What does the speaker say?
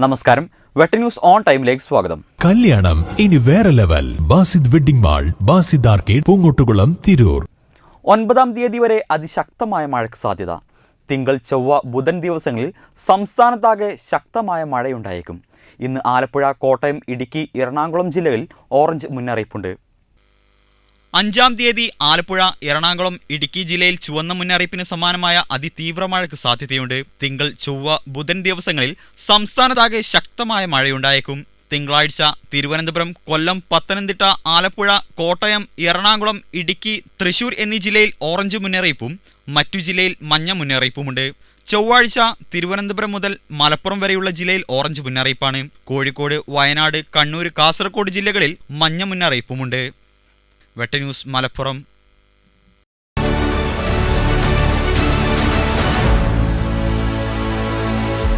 നമസ്കാരം. വെട്ട news on ടൈമിലേക്ക് സ്വാഗതം. കല്യാണം. ഇനി വേറെ level. Basid wedding mall Basid arcade Poongottukulam Tirur. ഒൻപതാം തീയതി വരെ അതിശക്തമായ മഴയ്ക്ക് സാധ്യത. തിങ്കൾ ചൊവ്വ ബുധൻ ദിവസങ്ങളിൽ സംസ്ഥാനത്താകെ ശക്തമായ മഴയുണ്ടായേക്കും. ഇന്ന് ആലപ്പുഴ കോട്ടയം ഇടുക്കി എറണാകുളം ജില്ലകളിൽ ഓറഞ്ച് മുന്നറിയിപ്പുണ്ട്. അഞ്ചാം തീയതി ആലപ്പുഴ എറണാകുളം ഇടുക്കി ജില്ലയിൽ ചുവന്ന മുന്നറിയിപ്പിന് സമാനമായ അതിതീവ്ര മഴയ്ക്ക് സാധ്യതയുണ്ട്. തിങ്കൾ ചൊവ്വ ബുധൻ ദിവസങ്ങളിൽ സംസ്ഥാനത്താകെ ശക്തമായ മഴയുണ്ടായേക്കും. തിങ്കളാഴ്ച തിരുവനന്തപുരം കൊല്ലം പത്തനംതിട്ട ആലപ്പുഴ കോട്ടയം എറണാകുളം ഇടുക്കി തൃശൂർ എന്നീ ജില്ലയിൽ ഓറഞ്ച് മുന്നറിയിപ്പും മറ്റു ജില്ലയിൽ മഞ്ഞ മുന്നറിയിപ്പുമുണ്ട്. ചൊവ്വാഴ്ച തിരുവനന്തപുരം മുതൽ മലപ്പുറം വരെയുള്ള ജില്ലയിൽ ഓറഞ്ച് മുന്നറിയിപ്പാണ്. കോഴിക്കോട് വയനാട് കണ്ണൂർ കാസർഗോഡ് ജില്ലകളിൽ മഞ്ഞ മുന്നറിയിപ്പുമുണ്ട്. വെട്ട ന്യൂസ് മലപ്പുറം